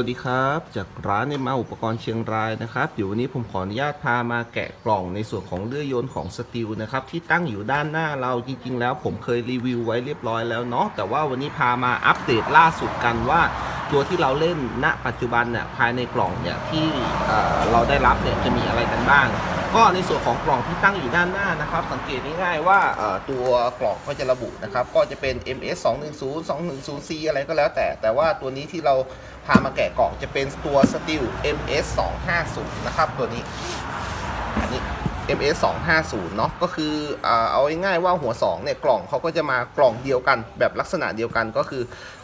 วัสดีครับ จากร้านในมาอุปกรณ์เชียงรายนะครับเดี๋ยววันนี้ผมขออนุญาตพามาแกะกล่องในส่วนของเลื่อยยนต์ของสตีลนะครับที่ตั้งอยู่ด้านหน้าเราจริง ๆ แล้วผมเคยรีวิวไว้เรียบร้อยแล้วเนาะแต่ว่าวันนี้พามาอัปเดตล่าสุดกันว่าตัวที่เราเล่นณ ปัจจุบันเนี่ยภายในกล่องเนี่ยที่เอ่อเราได้รับเนี่ยจะมีอะไรกันบ้าง ก็ในส่วนของกล่องที่ตั้งอยู่ด้านหน้านะครับ สังเกตง่ายๆว่าตัวกล่องก็จะระบุนะครับ ก็จะเป็น MS 210 210 C อะไรก็แล้วแต่ แต่ว่าตัวนี้ที่เราามาแกะกล่องจะเป็นตัว Steel MS 250นะครับตัวนี้ อันนี้ MS 250เนาะก็คือเอาง่ายๆว่าหัว2เนี่ยกล่องเขาก็จะมากล่องเดียวกัน แบบลักษณะเดียวกันก็คือ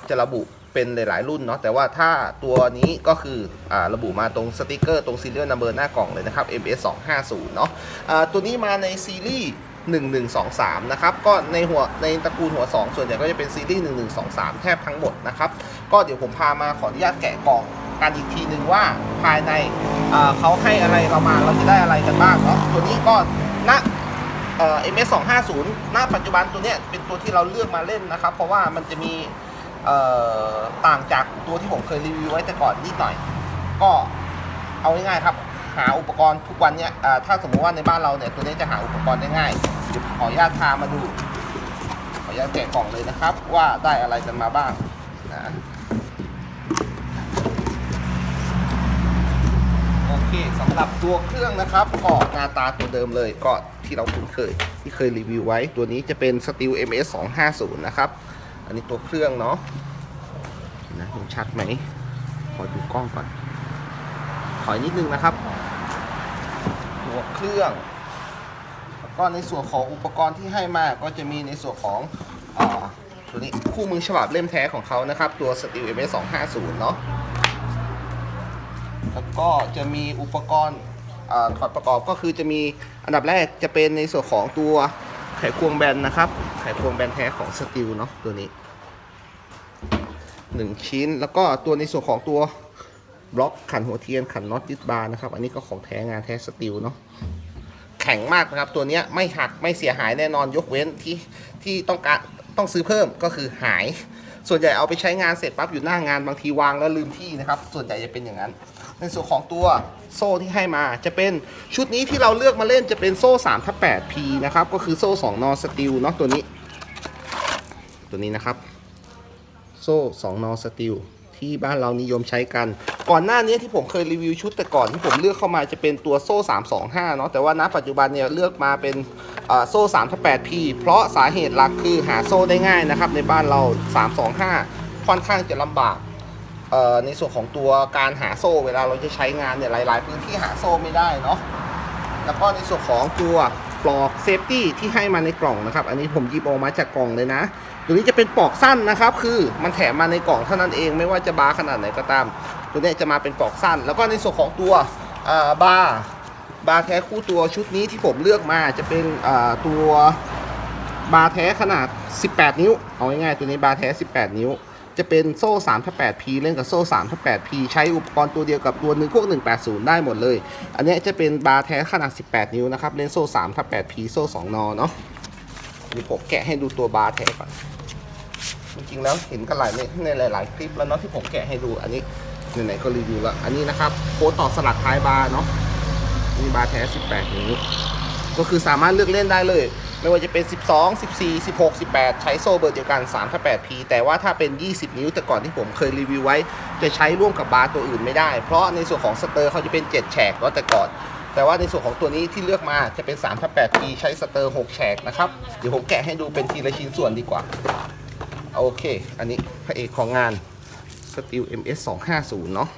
จะระบุเป็นหลายๆรุ่นเนาะแต่ว่าถ้าตัวนี้ก็คืออระบุมาตรงสติกเกอร์ตรง serial number หน้ากล่องเลยนะครับ MS 250เนาะอ่าตัวนี้มาในซีรีส์ 1123 นะครับ ก็ในหัวในตระกูลหัว 2 ส่วนใหญ่ก็จะเป็นซีรีส์ 1123 แทบทั้งหมดนะครับ ก็เดี๋ยวผมพามาขออนุญาตแกะกล่องกันอีกทีหนึ่งว่าภายในเขาให้อะไรเรามาเราจะได้อะไรกันบ้างเนาะตัวนี้ก็ณเอ่อ MS 250ณปัจจุบันตัวเนี้ยเป็นตัวที่เราเลือกมาเล่นนะครับ เพราะว่ามันจะมีต่างจากตัวที่ผมเคยรีวิวไว้แต่ก่อนนิดหน่อย ก็เอาง่ายๆครับ หาอุปกรณ์ทุกวันเนี้ยถ้าสมมติว่าในบ้านเราเนี่ยตัวนี้จะหาอุปกรณ์ได้ง่ายเดี๋ยวขออนุญาตพามาดูขออนุญาตแกะกล่องเลยนะครับ ว่าได้อะไรกันมาบ้างนะโอเคสำหรับตัวเครื่องนะครับก็หน้าตาตัวเดิมเลยก็ที่เราคุ้นเคย ที่เคยรีวิวไว้ ตัวนี้จะเป็น Steel MS 250นะครับ อันนี้ตัวเครื่องเนาะนะเห็นชัดไหมขอดูกล้องก่อน ถอยนิดนึงนะครับ เครื่องแล้วก็ในส่วนของอุปกรณ์ที่ให้มาก็จะมีในส่วนของอตัวนี้คู่มือฉบับเล่มแท้ของเขานะครับ ตัว Steel MS 250 เนาะแล้วก็จะมีอุปกรณ์ถอดประกอบก็คือจะมีอันดับแรกจะเป็นในส่วนของตัวไขควงแบนนะครับ ไขควงแบนแท้ของสตีลเนาะตัวนี้ 1 ชิ้นแล้วก็ตัวในส่วนของตัว บล็อกขันหัวเทียนขันน็อตยึดบาร์นะครับ อันนี้ก็ของแท้งานแท้สตีลเนาะแข็งมากนะครับ ตัวนี้ไม่หักไม่เสียหายแน่นอนยกเว้นที่ที่ต้องการต้องซื้อเพิ่มก็คือหาย ส่วนใหญ่เอาไปใช้งานเสร็จปั๊บอยู่หน้างานบางทีวางแล้วลืมที่นะครับ ส่วนใหญ่จะเป็นอย่างนั้น ในส่วนของตัวโซ่ที่ให้มาจะเป็นชุดนี้ที่เราเลือกมาเล่นจะเป็นโซ่3ทับ8 P นะครับก็คือโซ่2นอสตีลเนาะตัวนี้ ตัวนี้นะครับ โซ่2นอสตีล ที่บ้านเรานิยมใช้กัน ก่อนหน้านี้ที่ผมเคยรีวิวชุดแต่ก่อนที่ผมเลือกเข้ามาจะเป็นตัวโซ่ 325 เนาะแต่ว่าณปัจจุบันเนี่ยเลือกมาเป็นเอ่อโซ่3 8 P เพราะสาเหตุหลักคือหาโซ่ได้ง่ายนะครับในบ้านเรา 325 ค่อนข้างจะลำบากในส่วนของตัวการหาโซ่เวลาเราจะใช้งานเนี่ยหลาย ๆ พื้นที่หาโซ่ไม่ได้เนาะแล้วก็ในส่วนของตัว ปลอกเซฟตี้ที่ให้มาในกล่องนะครับ อันนี้ผมหยิบออกมาจากกล่องเลยนะ ตัวนี้จะเป็นปลอกสั้นนะครับ คือมันแถมมาในกล่องเท่านั้นเองไม่ว่าจะบาร์ขนาดไหนก็ตาม ตัวนี้จะมาเป็นปลอกสั้น แล้วก็ในส่วนของตัวบาร์บาร์แท้คู่ตัวชุดนี้ที่ผมเลือกมาจะเป็นตัวบาร์แท้ขนาด 18 นิ้ว เอาง่ายๆตัวนี้บาร์แท้ 18 นิ้ว จะเป็นโซ่3ทับ 8 P เล่นกับโซ่3ทับ 8 P ใช้อุปกรณ์ตัวเดียวกับตัวหนึ่งพวก 180 ได้หมดเลย อันนี้จะเป็นบาร์แท้ขนาด 18 นิ้วนะครับ เล่นโซ่3ทับ 8 P โซ่ 2 นอเนาะเดี๋ยวผมแกะให้ดูตัวบาร์แท้ก่อน จริงๆแล้วเห็นกันหลายในหลาย ๆ คลิปแล้วเนาะที่ผมแกะให้ดูอันนี้ไหนๆก็รีวิวแล้ว อันนี้นะครับโค้ดต่อสลักท้ายบาร์เนาะนี่บาร์แท้ 18 นิ้ว ก็คือสามารถเลือกเล่นได้เลย ไม่ว่าจะเป็น 12 14 16 18 ใช้โซ่เบอร์เดียวกัน3ถ้า 8P แต่ว่าถ้าเป็น 20 นิ้วแต่ก่อนที่ผมเคยรีวิวไว้ จะใช้ร่วมกับบาร์ตัวอื่นไม่ได้ เพราะในส่วนของสเตอร์เขาจะเป็น 7 แฉกแล้วแต่ก่อน แต่ว่าในส่วนของตัวนี้ที่เลือกมาจะเป็น3ถ้า 8P ใช้สเตอร์ 6 แฉกนะครับ เดี๋ยวผมแกะให้ดูเป็นทีละชิ้นส่วนดีกว่า โอเค อันนี้พระเอกของงาน Steel MS 250เนาะ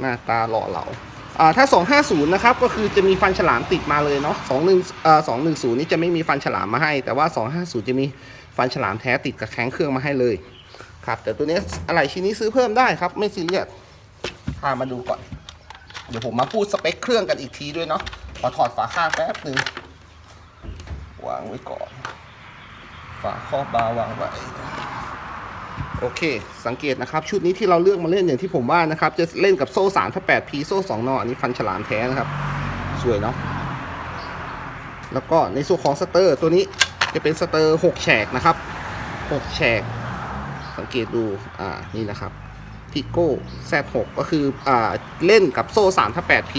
หน้าตาหล่อเหลา ถ้า 250 นะครับ ก็คือจะมีฟันฉลามติดมาเลยเนาะ21อ่อ210 นี่จะไม่มีฟันฉลามมาให้ แต่ว่า 250 จะมีฟันฉลามแท้ติดกับแข้งเครื่องมาให้เลย ครับ แต่ตัวนี้อะไรชิ้นนี้ซื้อเพิ่มได้ครับ ไม่ซีเรียสพามาดูก่อน เดี๋ยวผมมาพูดสเปคเครื่องกันอีกทีด้วยเนาะ ขอถอดฝาข้างแป๊บหนึ่งวางไว้ก่อน ฝาครอบบาวางไว้ โอเค สังเกตนะครับ ชุดนี้ที่เราเลือกมาเล่นอย่างที่ผมว่านะครับ จะเล่นกับโซ่3ถ้า8 P โซ่2นออันนี้ฟันฉลามแท้นะครับ สวยเนาะแล้วก็ในส่วนของสเตอร์ตัวนี้จะเป็นสเตอร์6แฉกนะครับ6แฉก สังเกตดูอ่านี่นะครับทพิโก้ Z6 ก็คืออ่าเล่นกับโซ่3ทับ 8P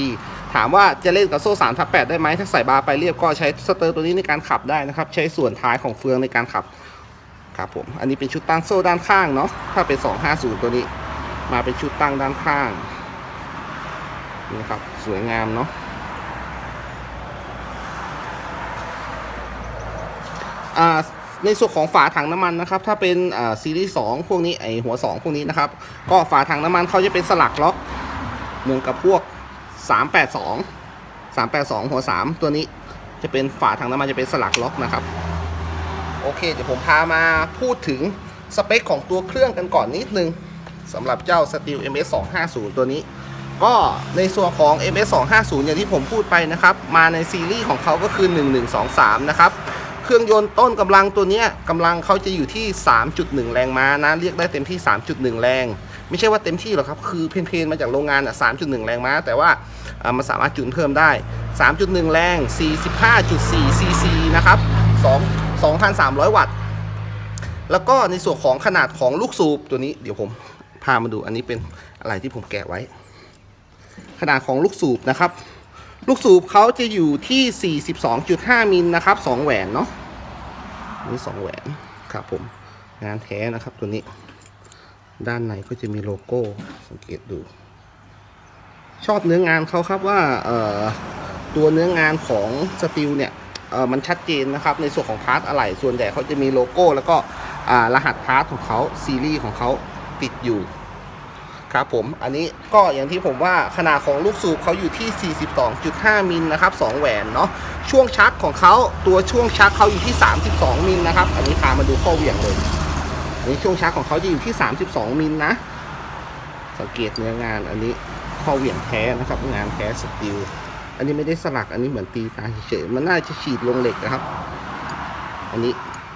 ถามว่าจะเล่นกับโซ่3ทับ8ได้ไหมถ้าใส่บาร์ไปเรียบก็ใช้สเตอร์ตัวนี้ในการขับได้นะครับ ใช้ส่วนท้ายของเฟืองในการขับ ครับผม อันนี้เป็นชุดตั้งโซ่ด้านข้างเนาะ ถ้าเป็น 250 ตัวนี้ มาเป็นชุดตั้งด้านข้าง นี่ครับ สวยงามเนาะ อ่าในส่วนของฝาถังน้ำมันนะครับ ถ้าเป็นซีรีส์2พวกนี้ไอหัว 2 พวกนี้นะครับ ก็ฝาถังน้ำมันเขาจะเป็นสลักล็อก เหมือนกับพวก 382 382 หัว 3 ตัวนี้จะเป็นฝาถังน้ำมันจะเป็นสลักล็อกนะครับ โอเค เดี๋ยวผมพามาพูดถึงสเปคของตัวเครื่องกันก่อนนิดนึงสำหรับเจ้า Steel MS 250ตัวนี้ ก็ในส่วนของ MS 250อย่างที่ผมพูดไปนะครับ มาในซีรีส์ของเขาก็คือ 1123 นะครับ เครื่องยนต์ต้นกำลังตัวนี้กำลังเขาจะอยู่ที่ 3.1 แรงม้านะ เรียกได้เต็มที่ 3.1 แรง ไม่ใช่ว่าเต็มที่หรอกครับ คือเพนๆมาจากโรงงานอะ3.1 แรงม้า แต่ว่ามันสามารถจูนเพิ่มได้ 3.1 แรง 45.4 cc นะครับ2 2,300 วัตต์ แล้วก็ในส่วนของขนาดของลูกสูบตัวนี้เดี๋ยวผมพามาดูอันนี้เป็นอะไรที่ผมแกะไว้ ขนาดของลูกสูบนะครับ ลูกสูบเขาจะอยู่ที่ 42.5 มิลนะครับ2แหวนเนาะนี่2แหวนครับผมงานแท้นะครับตัวนี้ ด้านในก็จะมีโลโก้สังเกตดู ชอบเนื้องานเขาครับว่าตัวเนื้องานของสตีลเนี่ย มันชัดเจนนะครับในส่วนของพาร์ทอะไหล่ส่วนใหญ่เขาจะมีโลโก้ แล้วก็รหัสพาร์ทของเขาซีรีส์ของเขาติดอยู่ครับผมอันนี้ก็อย่างที่ผมว่าขนาดของลูกสูบเขาอยู่ที่ 42.5 มิลนะครับ2แหวนเนาะช่วงชักของเขาตัวช่วงชักเขาอยู่ที่ 32 มิลนะครับอันนี้พามาดูข้อเหวี่ยงเลยอันนี้ช่วงชักของเขาจะอยู่ที่ 32 มิลนะสังเกตเนื้องานอันนี้ข้อเหวี่ยงแท้นะครับงานแท้สตีล อันนี้ไม่ได้สลักอันนี้เหมือนตีตาเฉยๆมันน่าจะฉีดลงเหล็กนะครับ อันนี้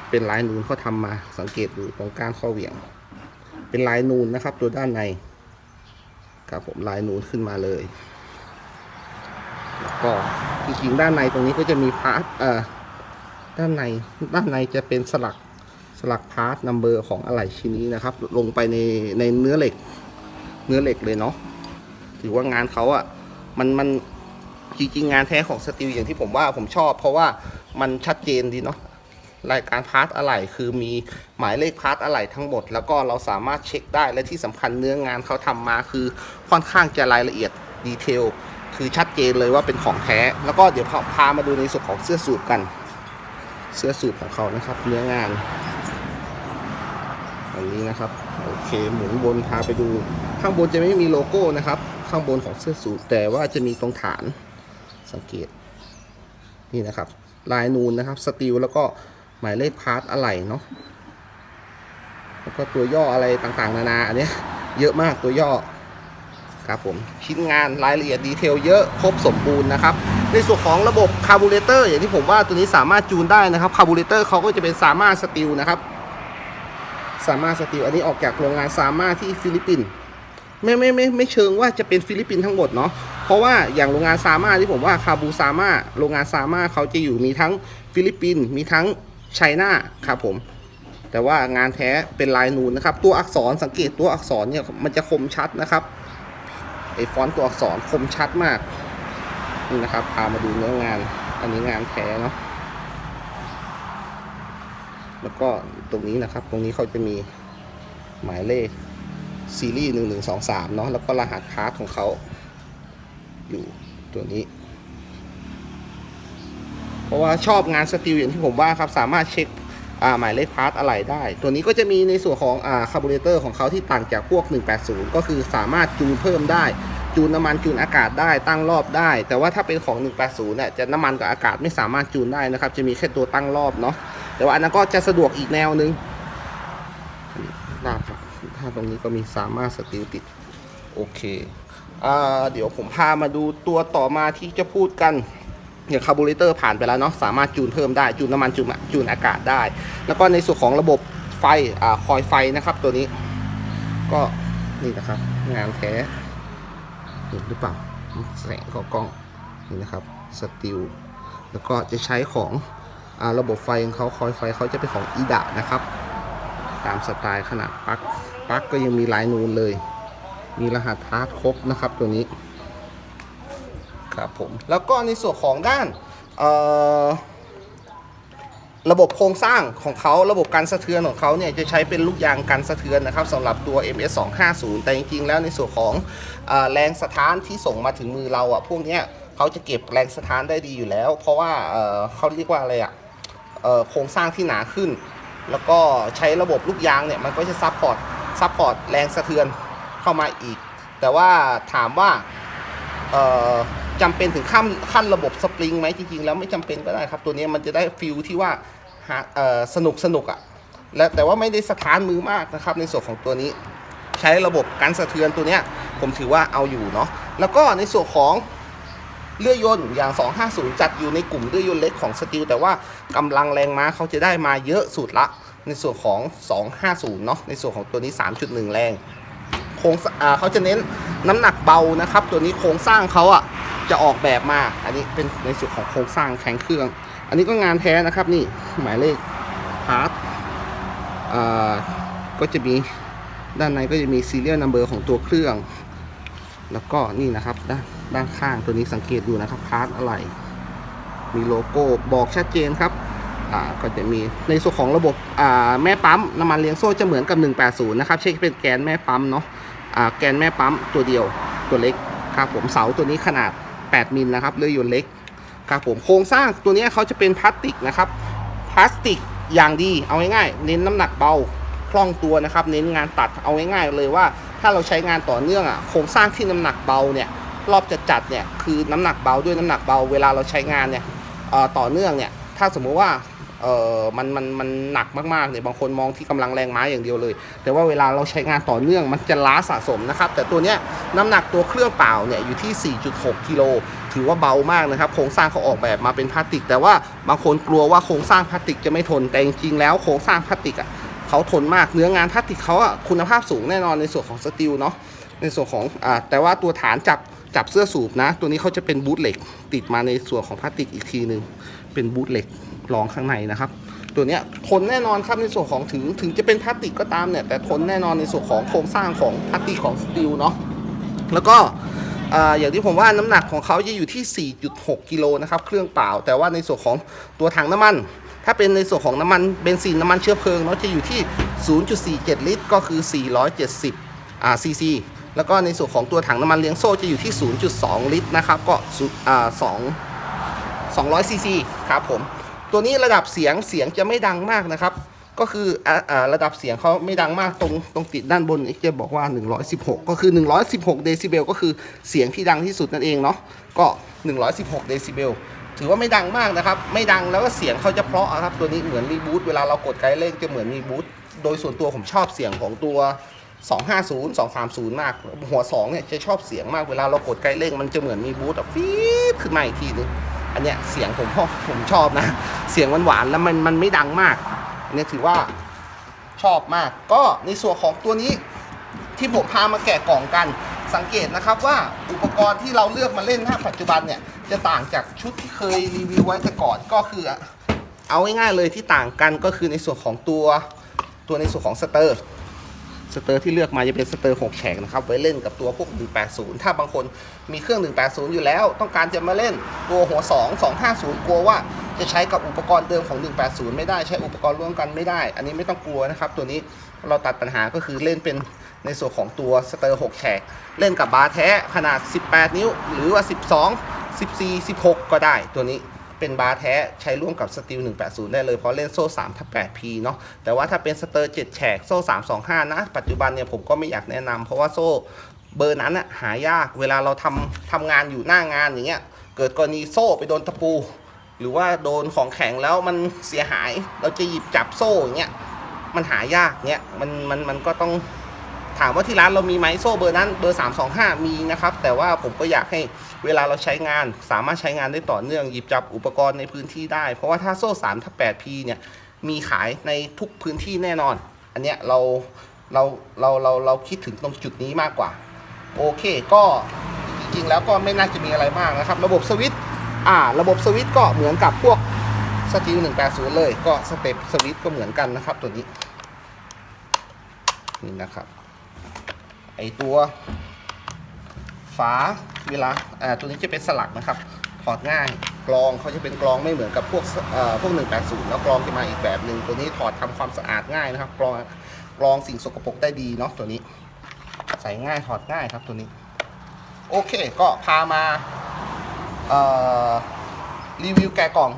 เป็นลายนูนเขาทำมาสังเกตดูตรงก้านข้อเหวี่ยง เป็นลายนูนนะครับ ตัวด้านในครับผมลายนูนขึ้นมาเลยแล้วก็จริงๆด้านในตรงนี้ก็จะมีพาร์ทเอ่อด้านในด้านในจะเป็นสลักสลักพาร์ทนัมเบอร์ของอะไหล่ชิ้นนี้นะครับ ลงไปในในเนื้อเหล็ก เนื้อเหล็กเลยเนาะถือว่างานเขาอะ่ะมันมัน จริงๆงานแท้ของสตีลอย่างที่ผมว่าผมชอบ เพราะว่ามันชัดเจนดีเนาะรายการพาร์ทอะไหล่คือมีหมายเลขพาร์ทอะไหล่ทั้งหมด แล้วก็เราสามารถเช็คได้และที่สำคัญเนื้องานเขาทำมาคือค่อนข้างจะรายละเอียดดีเทลคือชัดเจนเลยว่าเป็นของแท้ แล้วก็เดี๋ยวพาพามาดูในส่วนของเสื้อสูทกัน เสื้อสูทของเขานะครับ เนื้องานอันนี้นะครับ โอเคหมุนบนพาไปดู ข้างบนจะไม่มีโลโก้นะครับ ข้างบนของเสื้อสูทแต่ว่าจะมีตรงฐาน สังเกตนี่นะครับ ลายนูนนะครับสตีลแล้วก็หมายเลขพาร์ทอะไหล่เนาะแล้วก็ตัวย่ออะไรต่างๆ นานาอันเนี้ยเยอะมากตัวย่อครับผมชิ้นงานรายละเอียดดีเทลเยอะครบสมบูรณ์นะครับ ในส่วนของระบบคาร์บูเรเตอร์อย่างที่ผมว่าตัวนี้สามารถจูนได้นะครับคาร์บูเรเตอร์เขาก็จะเป็นสามารถสตีลนะครับสามารถสตีลอันนี้ออกจากโรงงานสามารถที่ฟิลิปปินส์ ไม่ไม่ไม่ไม่เชิงว่าจะเป็นฟิลิปปินส์ทั้งหมดเนาะเพราะว่าอย่างโรงงานซาม่าที่ผมว่าคาบูซาม่าโรงงานซาม่าเขาจะอยู่มีทั้งฟิลิปปินส์มีทั้งไชน่าครับผม แต่ว่างานแท้เป็นลายนูนนะครับ ตัวอักษรสังเกตตัวอักษรเนี่ยมันจะคมชัดนะครับไอฟอนต์ตัวอักษรคมชัดมากนี่นะครับพามาดูเนื้องาน อันนี้งานแท้เนาะแล้วก็ตรงนี้นะครับ ตรงนี้เขาจะมีหมายเลข ซีรีส์หนึ่งหนึ่งสองสามเนาะแล้วก็รหัสพาร์ทของเขาอยู่ตัวนี้ เพราะว่าชอบงานสตีลอย่างที่ผมว่าครับ สามารถเช็คหมายเลขพาร์ทอะไรได้ ตัวนี้ก็จะมีในส่วนของอาคาร์บูเรเตอร์ของเขาที่ต่างจากพวก 180 ก็คือสามารถจูนเพิ่มได้ จูนน้ำมันจูนอากาศได้ตั้งรอบได้ แต่ว่าถ้าเป็นของ 180เนี่ยจะน้ำมันกับอากาศไม่สามารถจูนได้นะครับ จะมีแค่ตัวตั้งรอบเนาะแต่ว่าอันนั้นก็จะสะดวกอีกแนวนึงหน้าครับถ้า ตรงนี้ก็มีสามารถสติลติด โอเคอ่าเดี๋ยวผมพามาดูตัวต่อมาที่จะพูดกันอย่างคาร์บูเรเตอร์ผ่านไปแล้วเนาะสามารถจูนเพิ่มได้จูนน้ำมันจูนจูนอากาศได้ แล้วก็ในส่วนของระบบไฟอ่าคอยไฟนะครับ ตัวนี้ ก็นี่นะครับ งานแท้เห็นหรือเปล่าแสงของกล้องนี่นะครับสติลแล้วก็จะใช้ของอระบบไฟของเขาคอยไฟเขาจะเป็นของอีดะนะครับ ตามสไตล์ขนาดปลั๊ก ปลั๊กก็ยังมีลายนูนเลย มีรหัสพาร์ทครบนะครับตัวนี้ ครับผม แล้วก็ในส่วนของด้านระบบโครงสร้างของเขาระบบการสะเทือนของเขาเนี่ยจะใช้เป็นลูกยางกันสะเทือนนะครับสำหรับตัว MS 250แต่จริงๆแล้วในส่วนของอแรงสะท้านที่ส่งมาถึงมือเราอะพวกเนี้ยเขาจะเก็บแรงสะท้านได้ดีอยู่แล้ว เพราะว่าเเขาเรียกว่าอะไรอะเอ่อโครงสร้างที่หนาขึ้น แล้วก็ใช้ระบบลูกยางเนี่ยมันก็จะซับพอร์ต ซับพอร์ตแรงสะเทือนเข้ามาอีก แต่ว่าถามว่าเอ่อจำเป็นถึงขั้นขั้นระบบสปริงไหมจริงๆแล้วไม่จำเป็นก็ได้ครับ ตัวนี้มันจะได้ฟิลที่ว่าสนุกสนุกอะ่ะและแต่ว่าไม่ได้สะท้านมือมากนะครับ ในส่วนของตัวนี้ ใช้ระบบการสะเทือนตัวเนี้ยผมถือว่าเอาอยู่เนาะแล้วก็ในส่วนของเลื่อยยนต์อย่าง 250 จัดอยู่ในกลุ่มเลื่อยยนต์เล็กของสตีลแต่ว่ากำลังแรงม้าเขาจะได้มาเยอะสุดละ ในส่วนของ 250 เนาะในส่วนของตัวนี้ 3.1 แรงโครงเขาจะเน้นน้ำหนักเบานะครับ ตัวนี้โครงสร้างเขาอะจะออกแบบมา อันนี้เป็นในส่วนของโครงสร้างแข็งเครื่อง อันนี้ก็งานแท้นะครับนี่หมายเลขพาร์ทอ่าก็จะมีด้านในก็จะมี serial number ของตัวเครื่อง แล้วก็นี่นะครับด้านด้านข้างตัวนี้สังเกตดูนะครับพาร์ทอะไร มีโลโก้บอกชัดเจนครับ อ่าก็จะมีในส่วนของระบบอ่าแม่ปั๊มน้ำมันเลี้ยงโซ่จะเหมือนกับ 180 นะครับใช้เป็นแกนแม่ปั๊มเนาะอ่าแกนแม่ปั๊มตัวเดียวตัวเล็กครับผมเสาตัวนี้ขนาด 8 มิลนะครับเลื่อยยนต์เล็กครับผมโครงสร้างตัวนี้เขาจะเป็นพลาสติกนะครับพลาสติกอย่างดีเอาง่ายๆเน้นน้ำหนักเบาคล่องตัวนะครับ เน้นงานตัดเอาง่ายๆเลยว่า ถ้าเราใช้งานต่อเนื่องอะโครงสร้างที่น้ำหนักเบาเนี่ยรอบจะจัดเนี่ยคือน้ำหนักเบาด้วยน้ำหนักเบา เวลาเราใช้งานเนี่ยต่อเนื่องเนี่ยถ้าสมมุติว่า เออมันมันมันหนักมากๆเนี่ยบางคนมองที่กำลังแรงม้าอย่างเดียวเลย แต่ว่าเวลาเราใช้งานต่อเนื่องมันจะล้าสะสมนะครับ แต่ตัวเนี้ยน้ำหนักตัวเครื่องเปล่าเนี่ยอยู่ที่ 4.6 กิโลถือว่าเบามากนะครับ โครงสร้างเขาออกแบบมาเป็นพลาสติก แต่ว่าบางคนกลัวว่าโครงสร้างพลาสติกจะไม่ทนแต่จริงๆแล้วโครงสร้างพลาสติกอะเขาทนมากเนื้องานพลาสติกเขาอะคุณภาพสูงแน่นอนในส่วนของสตีลเนาะในส่วนของอ่าแต่ว่าตัวฐานจับจับเสื้อสูบนะ ตัวนี้เขาจะเป็นบูทเหล็ก ติดมาในส่วนของพลาสติกอีกทีหนึ่งเป็นบูทเหล็ก รองข้างในนะครับ ตัวเนี้ยทนแน่นอนครับในส่วนของถึงถึงจะเป็นพลาสติกก็ตามเนี่ยแต่ทนแน่นอนในส่วนของโครงสร้างของพลาสติกของสตีลเนาะแล้วก็อย่างที่ผมว่าน้ำหนักของเขาจะอยู่ที่ 4.6 กิโลนะครับเครื่องเปล่า แต่ว่าในส่วนของตัวถังน้ำมัน ถ้าเป็นในส่วนของน้ำมันเบนซินน้ำมันเชื้อเพลิงเนาะจะอยู่ที่ 0.47 ลิตร ก็คือ 470อ่าซีซีแล้วก็ในส่วนของตัวถังน้ำมันเลี้ยงโซ่จะอยู่ที่ 0.2 ลิตรนะครับก็อ่า2 200ซีซีครับผม ตัวนี้ระดับเสียงเสียงจะไม่ดังมากนะครับ ก็คือออระดับเสียงเขาไม่ดังมากตรงตรงติดด้านบนนี่จะบอกว่า 116 ก็คือ 116 เดซิเบลก็คือเสียงที่ดังที่สุดนั่นเองเนาะก็ 116 เดซิเบลถือว่าไม่ดังมากนะครับ ไม่ดังแล้วก็เสียงเขาจะเพราะอะครับ ตัวนี้เหมือนรีบูตเวลาเรากดไกด์เร่งจะเหมือนรีบูตโดยส่วนตัวผมชอบเสียงของตัว 250 230 มาก หัว2เนี่ยจะชอบเสียงมากเวลาเรากดไกด์เร่งมันจะเหมือนมีบูตแบบฟีดขึ้นมาอีกทีนึง อันเนี้ยเสียงผมพ่อผมชอบนะ เสียงหวานๆแล้วมันมันไม่ดังมากอันเนี้ยถือว่าชอบมาก ก็ในส่วนของตัวนี้ที่ผมพามาแกะกล่องกัน สังเกตนะครับว่าอุปกรณ์ที่เราเลือกมาเล่นณปัจจุบันเนี่ยจะต่างจากชุดที่เคยรีวิวไว้แต่ก่อนก็คือ เอาง่ายๆเลยที่ต่างกันก็คือในส่วนของตัวตัวในส่วนของสเตอร์ สเตอร์ที่เลือกมาจะเป็นสเตอร์6แฉกนะครับไว้เล่นกับตัวพวก 180 ถ้าบางคนมีเครื่อง 180 อยู่แล้ว ต้องการจะมาเล่นตัวหัว 2 250 กลัวว่าจะใช้กับอุปกรณ์เดิมของ 180 ไม่ได้ใช้อุปกรณ์ร่วมกันไม่ได้ อันนี้ไม่ต้องกลัวนะครับ ตัวนี้เราตัดปัญหาก็คือเล่นเป็นในส่วนของตัวสเตอร์6แฉกเล่นกับบาร์แท้ขนาด 18 นิ้ว หรือว่า 12 14 16 ก็ได้ตัวนี้ เป็นบาร์แท้ใช้ร่วมกับสตีล180 ได้เลย เพราะเล่นโซ่3ทับ 8P เนาะแต่ว่าถ้าเป็นสเตอร์7แฉกโซ่ 325 นะ ปัจจุบันเนี่ยผมก็ไม่อยากแนะนำเพราะว่าโซ่เบอร์นั้นอะหายากเวลาเราทำทำงานอยู่หน้างานอย่างเงี้ยเกิดกรณีโซ่ไปโดนตะปู หรือว่าโดนของแข็งแล้วมันเสียหาย เราจะหยิบจับโซ่อย่างเงี้ยมันหายากเงี้ยมันมันมันก็ต้อง ถามว่าที่ร้านเรามีไหมโซ่เบอร์นั้นเบอร์ 325 มีนะครับ แต่ว่าผมก็อยากให้เวลาเราใช้งาน สามารถใช้งานได้ต่อเนื่องหยิบจับอุปกรณ์ในพื้นที่ได้ เพราะว่าถ้าโซ่3ทับ 8P เนี่ยมีขายในทุกพื้นที่แน่นอน อันเนี้ยเราเราเราเราเราคิดถึงตรงจุดนี้มากกว่า โอเคก็จริงๆแล้วก็ไม่น่าจะมีอะไรมากนะครับ ระบบสวิตช์อ่า ระบบสวิตช์ก็เหมือนกับพวกสตีล180 เลย ก็สเต็ปสวิตช์ก็เหมือนกันนะครับตัวนี้นี่นะครับ ออตัวฝาเวลาอ่าตัวนี้จะเป็นสลักนะครับถอดง่ายกรองเขาจะเป็นกรองไม่เหมือนกับพวกอ่อพวก 180 แล้วกรองจะมาอีกแบบหนึ่งตัวนี้ถอดทำความสะอาดง่ายนะครับกรองกรองสิ่งสกปรกได้ดีเนาะตัวนี้ ใส่ง่ายถอดง่ายครับตัวนี้ โอเคก็พามาเอ่อรีวิวแกะกล่อง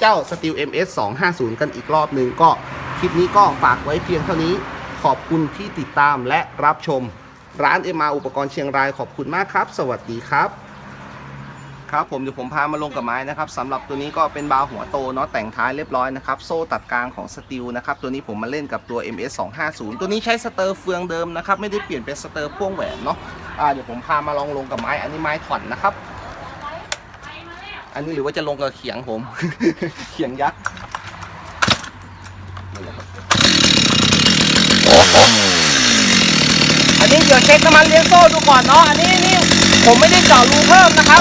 เจ้า Steel MS 250 กันอีกรอบหนึ่งก็คลิปนี้ก็ฝากไว้เพียงเท่านี้ขอบคุณที่ติดตามและรับชม ร้านเอ็มอาอุปกรณ์เชียงรายขอบคุณมากครับ สวัสดีครับ ครับผมเดี๋ยวผมพามาลงกับไม้นะครับสำหรับตัวนี้ก็เป็นบาร์หัวโตเนาะแต่งท้ายเรียบร้อยนะครับโซ่ตัดกลางของสตีลนะครับตัวนี้ผมมาเล่นกับตัว MS 250ตัวนี้ใช้สเตอร์เฟืองเดิมนะครับไม่ได้เปลี่ยนเป็นสเตอร์พ่วงแหวนเนาะอ่าเดี๋ยวผมพามาลองลงกับไม้อันนี้ไม้ถอนนะครับ อันนี้หรือว่าจะลงกับเขียงผม เขียงยักษ์นี่แหละครับอั นี้เดี๋ยวเช็คน้ำมันเลี้ยงโซ่ดูก่อนเนาะอันนี้นี่ผมไม่ได้เจาะรูเพิ่มนะครับ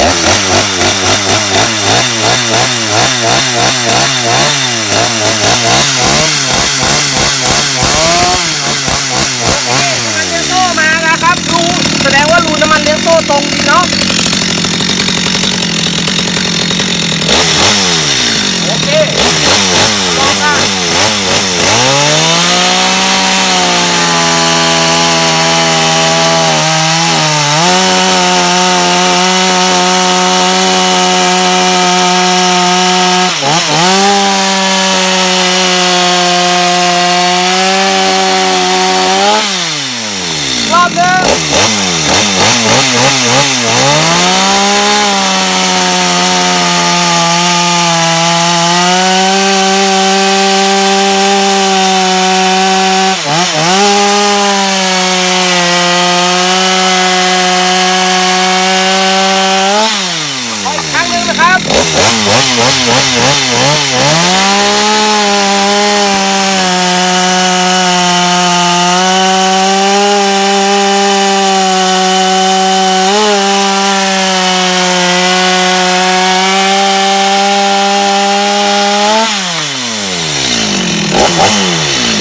น้ำมันเลี้ยงโซ่มานะครับรูแสดงว่ารูน้ำมันเลี้ยงโซ่ตรงดีเนาะ